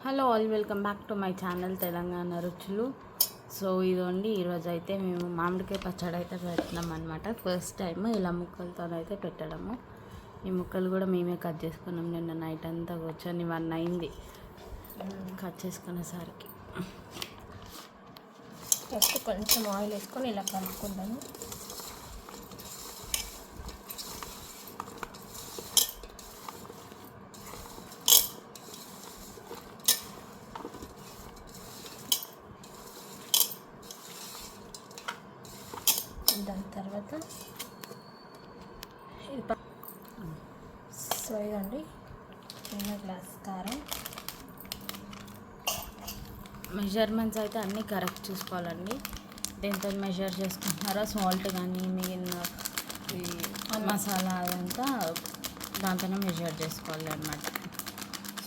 Hello all welcome back to my channel Telangana రుచులు. So ఇదండి ఈరోజు అయితే మేము మామిడికాయ పచ్చడి అయితే పెడుతున్నాం అనమాట ఫస్ట్ టైం ఇలా ముక్కలతో అయితే పెట్టడము. ఈ ముక్కలు కూడా మేమే కట్ చేసుకున్నాం. నిన్న నైట్ అంతా కూర్చొని వన్ అయింది. కట్ చేసుకునేసరికి ఫస్ట్ కొంచెం ఆయిల్ వేసుకొని ఇలా కలుపుకుంటాను దాని తర్వాత ఇది ప- సో ఇదండి చిన్న గ్లాస్ కారం మెజర్మెంట్స్ అయితే అన్నీ కరెక్ట్ చూసుకోవాలండి. ఎంత మెజర్ చేసుకుంటున్నారో? సాల్ట్ కానీ మిగిలిన ఈ మసాలా అదంతా దాంతోనే మెజర్ చేసుకోవాలి అనమాట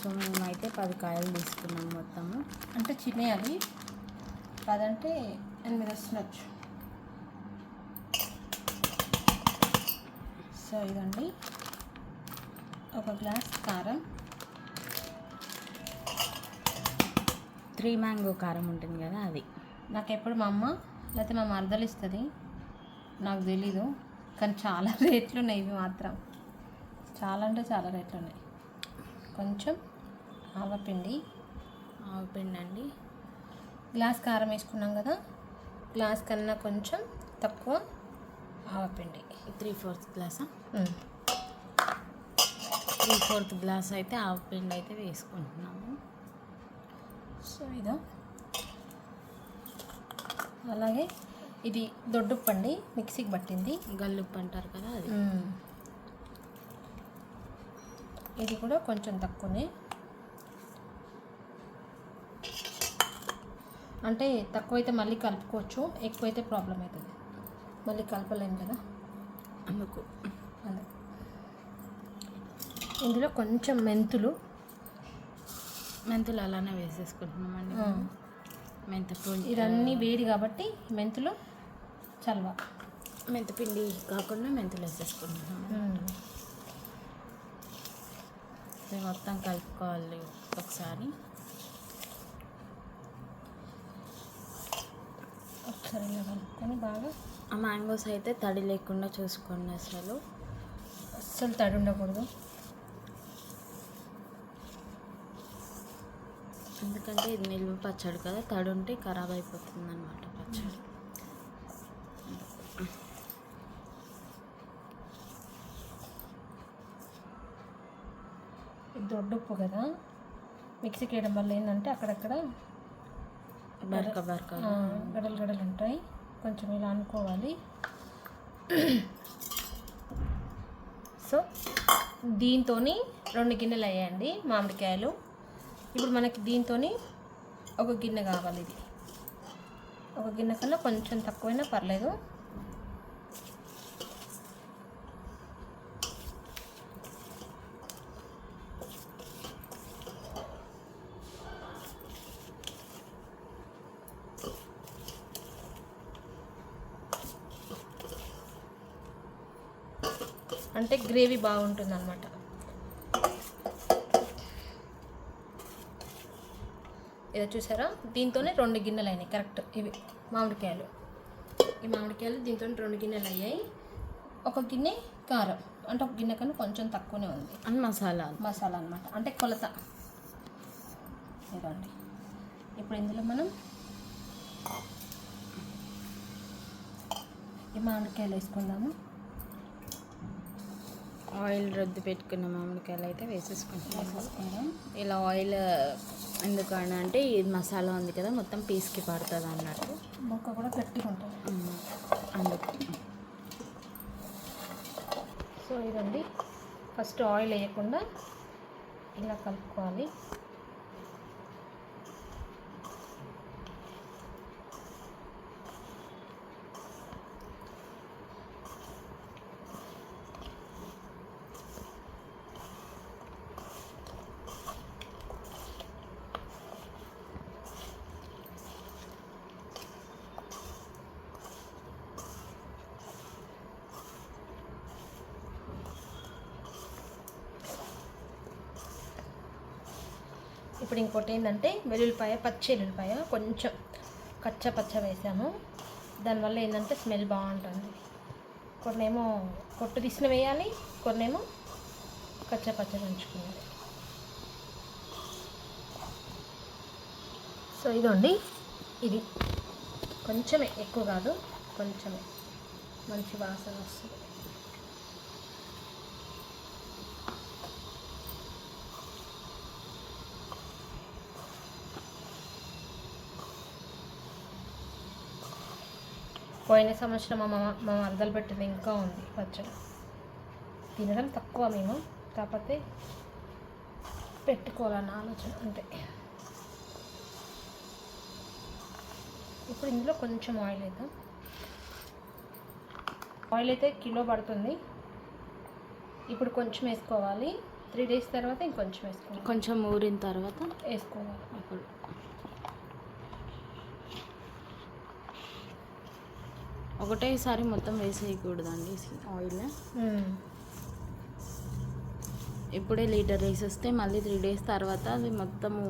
సో మేమైతే పది కాయలు తీసుకున్నాం మొత్తము. అంటే చిన్నవి అవి? పదంటే ఎనిమిది వస్తుండొచ్చు. సో ఇదండి. ఒక గ్లాస్ కారం. త్రీ మ్యాంగో కారం ఉంటుంది కదా అది. నాకు ఎప్పుడు మా అమ్మ లేకపోతే మా మరదలు ఇస్తుంది. నాకు తెలీదు కానీ చాలా రేట్లు ఉన్నాయి ఇవి మాత్రం. చాలా అంటే చాలా రేట్లు ఉన్నాయి కొంచెం ఆవపిండి. ఆవు పిండి అండి. గ్లాస్ కారం వేసుకున్నాం కదా గ్లాస్ కన్నా కొంచెం తక్కువ ఆవపిండి. త్రీ ఫోర్త్ గ్లాసా. త్రీ ఫోర్త్ గ్లాస్ అయితే ఆవు పిండి అయితే వేసుకుంటున్నాము. సో ఇదో. అలాగే ఇది దొడ్డుప్పు అండి మిక్సీకి పట్టింది. గల్లుప్పు అంటారు కదా అది. ఇది కూడా కొంచెం తక్కువనే. అంటే తక్కువైతే మళ్ళీ కలుపుకోవచ్చు ఎక్కువైతే ప్రాబ్లం అవుతుంది. మళ్ళీ కలపలేము కదా? అందుకు. అదే ఇందులో కొంచెం మెంతులు మెంతులు అలానే వేసేసుకుంటున్నామండి. మెంతపిండి. ఇదన్నీ వేడి కాబట్టి మెంతులు చల్వ. మెంతపిండి కాకుండా మెంతులు వేసేసుకుంటున్నాము. ఇది మొత్తం కలుపుకోవాలి ఒకసారి. ఒకసారి కలుపుకొని బాగా ఆ మ్యాంగోస్ అయితే తడి లేకుండా చూసుకోండి అసలు. అస్సలు తడి ఉండకూడదు. ఎందుకంటే ఇది నిల్వ పచ్చడి కదా తడి ఉంటే ఖరాబ్ అయిపోతుంది అనమాట పచ్చడి. ఇది దొడ్డుప్పు కదా. మిక్సీకి వేయడం వల్ల ఏంటంటే అక్కడక్కడ బరక బరక. గడలు గడలు ఉంటాయి. కొంచెం ఇలా అనుకోవాలి. సో దీంతో రెండు గిన్నెలు అయ్యాయండి మామిడికాయలు. ఇప్పుడు మనకి దీంతో ఒక గిన్నె కావాలి ఇది. ఒక గిన్నె కన్నా కొంచెం తక్కువైనా పర్లేదు. అంటే గ్రేవీ బాగుంటుంది అనమాట ఇదో చూసారా? దీంతోనే రెండు గిన్నెలు అయినాయి కరెక్ట్. ఇవి మామిడికాయలు. ఈ మామిడికాయలు దీంతో రెండు గిన్నెలు అయ్యాయి. ఒక గిన్నె కారం. అంటే ఒక గిన్నె కన్నా కొంచెం తక్కువనే ఉంది. అండ్ మసాలా. మసాలా అనమాట అంటే కొలత. ఇదండి ఇప్పుడు ఇందులో మనం ఈ మామిడికాయలు వేసుకుందాము. ఆయిల్ రద్దు పెట్టుకున్న మామిడికాయలు అయితే వేసేసుకుందాం. ఇలా ఆయిల్ ఎందుకని అంటే ఇది మసాలా ఉంది కదా మొత్తం పీస్కి పడుతుంది అన్నట్టు. మొక్క కూడా ఉమ్, అందుకు. సో ఇదండి. ఫస్ట్ ఆయిల్ వేయకుండా ఇలా కలుపుకోవాలి. ఇప్పుడు ఇంకోటి ఏంటంటే వెల్లుల్లిపాయ పచ్చి వెల్లుల్లిపాయ కొంచెం కచ్చ పచ్చ వేసాము. దానివల్ల ఏంటంటే స్మెల్ బాగుంటుంది. కొన్నేమో కొట్టు తీసిన వేయాలి కొన్నేమో కచ్చ పచ్చ పెంచుకోవాలి సో ఇదండి. ఇది కొంచెమే ఎక్కువ కాదు కొంచెమే. మంచి వాసన వస్తుంది. పోయిన సంవత్సరం మా మా మరదలు పెట్టింది ఇంకా ఉంది పచ్చడి. తినడం తక్కువ మేము. కాకపోతే పెట్టుకోవాలన్న ఆలోచన అంతే. ఇప్పుడు ఇందులో కొంచెం ఆయిల్ వేద్దాం. ఆయిల్ అయితే కిలో పడుతుంది. ఇప్పుడు కొంచెం వేసుకోవాలి. త్రీ డేస్ తర్వాత ఇంకొంచెం వేసుకోవాలి. కొంచెం ఊరిన తర్వాత వేసుకోవాలి. అప్పుడు ఒకటేసారి మొత్తం వేసేయకూడదండి ఆయిల్. ఇప్పుడే లీటర్ వేసేస్తే మళ్ళీ త్రీ డేస్ తర్వాత అది మొత్తము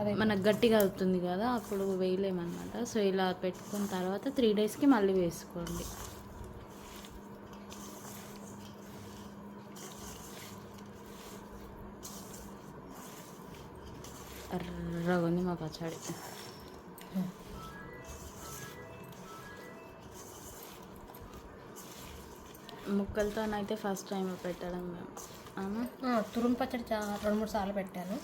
అదే. మనకు గట్టిగా అవుతుంది కదా అప్పుడు వేయలేమన్నమాట. సో ఇలా పెట్టుకున్న తర్వాత త్రీ డేస్కి మళ్ళీ వేసుకోండి. ఎర్రగా ఉంది మా పచ్చడి. ముక్కలతోనైతే ఫస్ట్ టైం పెట్టడం మేము. అవునా? ఆ, తురుము పచ్చడి చా రెండు మూడు సార్లు పెట్టాను.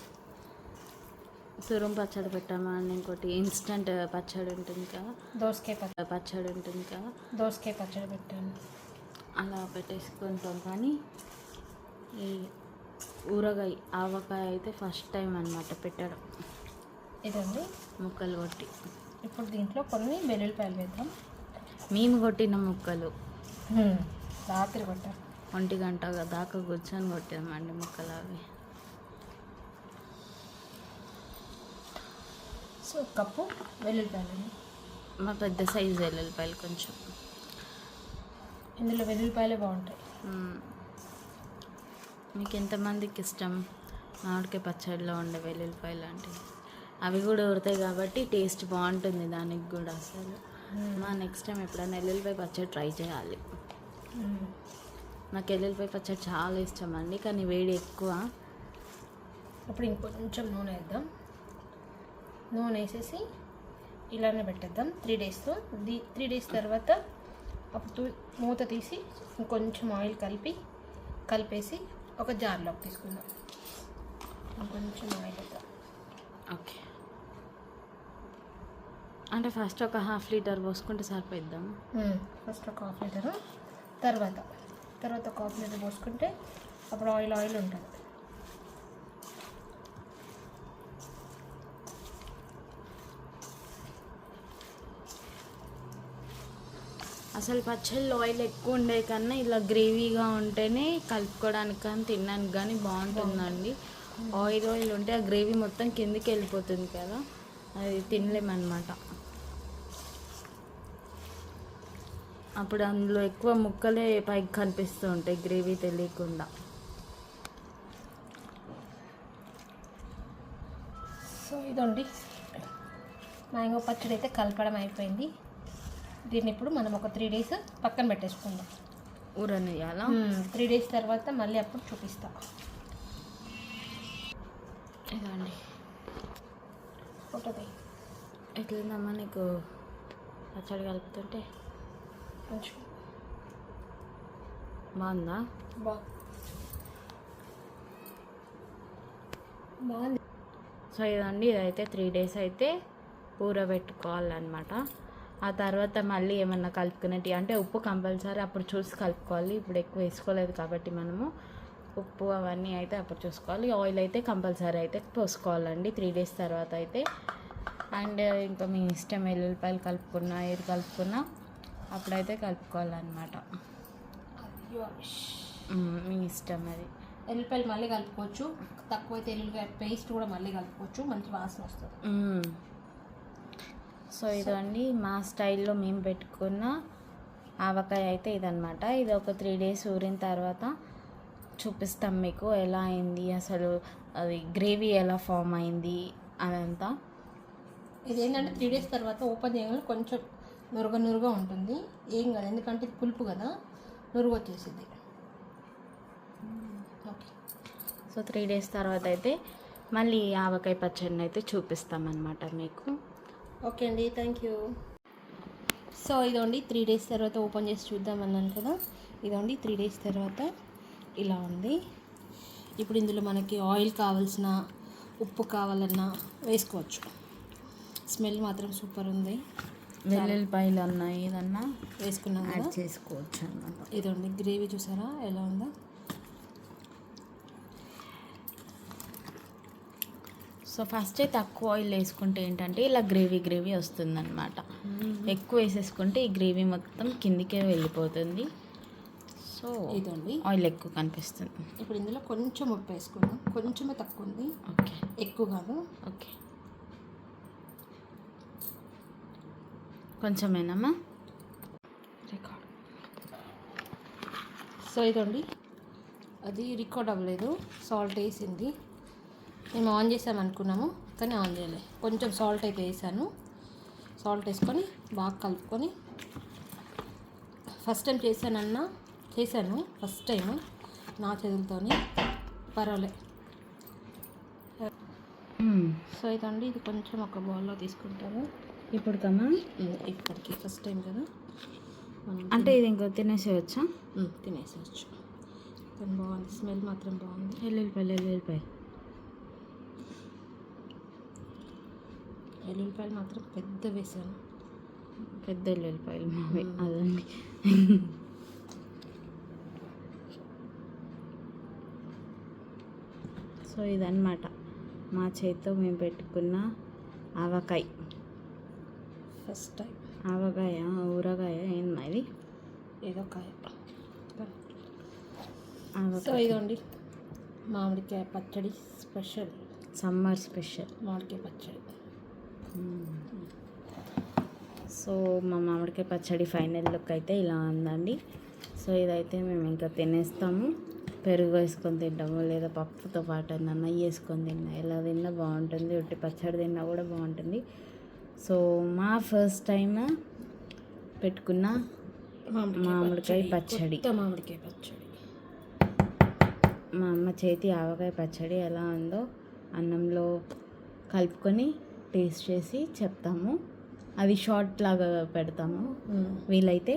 తురుము పచ్చడి పెట్టామా అని ఇంకోటి ఇన్స్టంట్ పచ్చడి ఉంటుంది కదా. దోసకాయ పచ్చడి పచ్చడి ఉంటుంది కదా. దోసకాయ పచ్చడి పెట్టాను. అలా పెట్టేసుకుంటాం. కానీ ఈ ఊరగాయ ఆవకాయ అయితే ఫస్ట్ టైం అన్నమాట పెట్టడం. ఇదండి. ముక్కలు కొట్టి. ఇప్పుడు దీంట్లో కొన్ని వెల్లుల్లిపాయలు వేద్దాం. మేము కొట్టిన ముక్కలు. రాత్రి కొట్టాం ఒంటి గంట దాకా కూర్చొని కొట్టామండి ముక్కలు అవి. సో కప్పు వెల్లుల్లిపాయలు మా పెద్ద సైజు వెల్లుల్లిపాయలు కొంచెం. ఇందులో వెల్లుల్లిపాయలే బాగుంటాయి. మీకు ఎంతమందికి ఇష్టం? మామిడికాయ పచ్చడిలో ఉండే వెల్లుల్లిపాయలు అంటే. అవి కూడా ఉడతాయి కాబట్టి టేస్ట్ బాగుంటుంది దానికి కూడా అసలు. మా నెక్స్ట్ టైం ఎప్పుడైనా ఎల్లుల్లిపాయ పచ్చడి ట్రై చేయాలి. నాకు ఎల్లుల్లిపాయ పచ్చడి చాలా ఇష్టం అండి కానీ వేడి ఎక్కువ. ఇప్పుడు ఇంకొంచెం నూనె వేద్దాం. నూనె వేసేసి ఇలానే పెట్టేద్దాం. త్రీ డేస్తో దీ త్రీ డేస్ తర్వాత అప్పుడు మూత తీసి ఇంకొంచెం ఆయిల్ కలిపి కలిపేసి ఒక జార్లోకి తీసుకుందాం. ఇంకొంచెం ఆయిల్ వేద్దాం. ఓకే. అంటే ఫస్ట్ ఒక హాఫ్ లీటర్ పోసుకుంటే సరిపోద్దాం ఫస్ట్ ఒక హాఫ్ లీటర్. తర్వాత తర్వాత ఒక హాఫ్ లీటర్ పోసుకుంటే అప్పుడు ఆయిల్ ఆయిల్ ఉంటుంది. అసలు పచ్చళ్ళు ఆయిల్ ఎక్కువ ఉండే కన్నా ఇలా గ్రేవీగా ఉంటేనే కలుపుకోవడానికి కానీ తినడానికి కానీ బాగుంటుందండి. ఆయిల్ ఆయిల్ ఉంటే ఆ గ్రేవీ మొత్తం కిందికి వెళ్ళిపోతుంది కదా. అది తినలేమన్నమాట. అప్పుడు అందులో ఎక్కువ ముక్కలే పైకి కనిపిస్తూ ఉంటాయి గ్రేవీ తెలియకుండా. సో ఇదండి. మ్యాంగో పచ్చడి అయితే కలపడం అయిపోయింది. దీన్ని ఇప్పుడు మనం ఒక త్రీ డేస్ పక్కన పెట్టేసుకుందాం. ఊరనియాలా త్రీ డేస్ తర్వాత మళ్ళీ అప్పుడు చూపిస్తా. ఇదండి. ఫోటో ఎట్లుందమ్మా నీకు పచ్చడి కలుపుతుంటే? బాగుందా బాగుంది సో ఇదండి. ఇదైతే త్రీ డేస్ అయితే ఊరబెట్టుకోవాలన్నమాట. ఆ తర్వాత మళ్ళీ ఏమన్నా కలుపుకునేటి అంటే ఉప్పు కంపల్సరీ అప్పుడు చూసి కలుపుకోవాలి. ఇప్పుడు ఎక్కువ వేసుకోలేదు కాబట్టి మనము ఉప్పు అవన్నీ అయితే అప్పుడు చూసుకోవాలి. ఆయిల్ అయితే కంపల్సరీ అయితే పోసుకోవాలండి. త్రీ డేస్ తర్వాత అయితే. అండ్ ఇంకా మీ ఇష్టం వెల్లుల్లిపాయలు కలుపుకున్నా ఏది కలుపుకున్నా అప్పుడైతే కలుపుకోవాలన్నమాట. మీ ఇష్టం అది. ఎల్లిపాయలు మళ్ళీ కలుపుకోవచ్చు. తక్కువైతే ఎల్లుల్లిపాయ పేస్ట్ కూడా మళ్ళీ కలుపుకోవచ్చు. మంచి వాసన వస్తుంది. సో ఇదండి మా స్టైల్లో మేము పెట్టుకున్న ఆవకాయ అయితే ఇదనమాట ఇది ఒక త్రీ డేస్ ఊరిన తర్వాత చూపిస్తాం మీకు ఎలా అయింది అసలు అది గ్రేవీ ఎలా ఫామ్ అయింది అదంతా. ఇదేంటంటే త్రీ డేస్ తర్వాత ఓపెన్ చేయగానే కొంచెం నురుగ నురుగ ఉంటుంది. ఏం కాదు ఎందుకంటే ఇది పులుపు కదా నురుగు వచ్చేసింది ఓకే. సో త్రీ డేస్ తర్వాత అయితే మళ్ళీ ఆవకాయ పచ్చడిని అయితే చూపిస్తామన్నమాట మీకు. ఓకే అండి థ్యాంక్ యూ. సో ఇదండి త్రీ డేస్ తర్వాత ఓపెన్ చేసి చూద్దాం అన్నాను కదా. ఇదండి త్రీ డేస్ తర్వాత ఇలా ఉంది. ఇప్పుడు ఇందులో మనకి ఆయిల్ కావాల్సిన ఉప్పు కావాలన్నా వేసుకోవచ్చు. స్మెల్ మాత్రం సూపర్ ఉంది. వెల్లుల్లిపాయలు అన్నా ఏదన్నా వేసుకున్నాం యాడ్ చేసుకోవచ్చు అన్నమాట. ఇదండి గ్రేవీ చూసారా? ఎలా ఉందో? సో ఫస్టే తక్కువ ఆయిల్ వేసుకుంటే ఏంటంటే ఇలా గ్రేవీ గ్రేవీ వస్తుందన్నమాట. ఎక్కువ వేసేసుకుంటే ఈ గ్రేవీ మొత్తం కిందికే వెళ్ళిపోతుంది. సో ఇదండి. ఆయిల్ ఎక్కువ కనిపిస్తుంది. ఇప్పుడు ఇందులో కొంచెం ఉప్పు వేసుకున్నాం కొంచెమే తక్కువ ఉంది. ఓకే. ఎక్కువ కాదు. ఓకే. కొంచెమేనమ్మా. రికార్డ్. సో ఇదండి అది రికార్డ్ అవ్వలేదు. సాల్ట్ వేసింది. మేము ఆన్ చేసాం అనుకున్నాము కానీ ఆన్ చేయలే. కొంచెం సాల్ట్ అయితే వేసాను. సాల్ట్ వేసుకొని బాగా కలుపుకొని ఫస్ట్ టైం చేశానన్నా చేశాను ఫస్ట్ టైం నా చేతులతోని. పర్వాలే. సో ఇదండి ఇది కొంచెం ఒక బౌల్లో తీసుకుంటాము. ఇప్పుడు కమ్మా? ఉమ్, ఇప్పటికి ఫస్ట్ టైం కదా? అంటే ఇది ఇంకో తినేసేయచ్చా? తినేసేయచ్చు. కానీ బాగుంది. స్మెల్ మాత్రం బాగుంది. వెల్లుల్లిపాయలు వెల్లుల్లిపాయ వెల్లుల్లిపాయలు మాత్రం పెద్ద వేసాను. పెద్ద వెల్లుల్లిపాయలు మావి అదండి. సో ఇదన్నమాట. మా చేతితో మేము పెట్టుకున్న ఆవకాయ. First time. ఆవకాయ ఊరగాయ ఏంది ఇది? ఏదో కాయ. సో ఇదండి మామిడికాయ పచ్చడి స్పెషల్. Summer special. మామిడికాయ పచ్చడి. సో మా మామిడికాయ పచ్చడి ఫైనల్ లుక్ అయితే ఇలా ఉందండి. సో ఇదైతే మేము ఇంకా తినేస్తాము. పెరుగు వేసుకొని తింటాము లేదా పప్పుతో పాటు అన్న వేసుకొని తిన్నా ఎలా తిన్నా బాగుంటుంది ఉట్టి పచ్చడి తిన్నా కూడా బాగుంటుంది. సో మా ఫస్ట్ టైం పెట్టుకున్న మామిడికాయ పచ్చడి మామిడికాయ పచ్చడి. మా అమ్మ చేతి ఆవకాయ పచ్చడి ఎలా ఉందో అన్నంలో కలుపుకొని టేస్ట్ చేసి చెప్తాము. అది షార్ట్ లాగా పెడతాము. వీలైతే.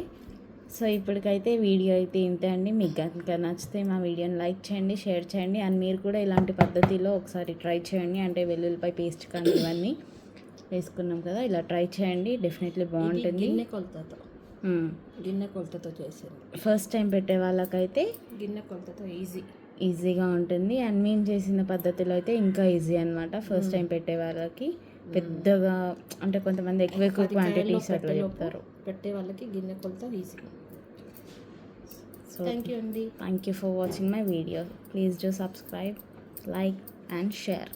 సో ఇప్పటికైతే వీడియో అయితే ఇంతే అండి. మీకు కనుక నచ్చితే మా వీడియోని లైక్ చేయండి షేర్ చేయండి. అండ్ మీరు కూడా ఇలాంటి పద్ధతిలో ఒకసారి ట్రై చేయండి. అంటే వెల్లుల్లిపాయ పేస్ట్ కానీ ఇవన్నీ. వేసుకున్నాం కదా ఇలా ట్రై చేయండి డెఫినెట్లీ బాగుంటుంది. గిన్నె కొలతతో. గిన్నె కొలతతో చేసింది. ఫస్ట్ టైం పెట్టే వాళ్ళకైతే గిన్నె కొలతతో ఈజీ. ఈజీగా ఉంటుంది. అండ్ మేము చేసిన పద్ధతిలో అయితే ఇంకా ఈజీ అనమాట ఫస్ట్ టైం పెట్టే వాళ్ళకి పెద్దగా అంటే కొంతమంది ఎక్కువ ఎక్కువ క్వాంటిటీస్ అట్లా చెప్తారు. పెట్టే వాళ్ళకి గిన్నె కొలత ఈజీ. సో థ్యాంక్ యూ అండి thank you for watching my video please do subscribe like and share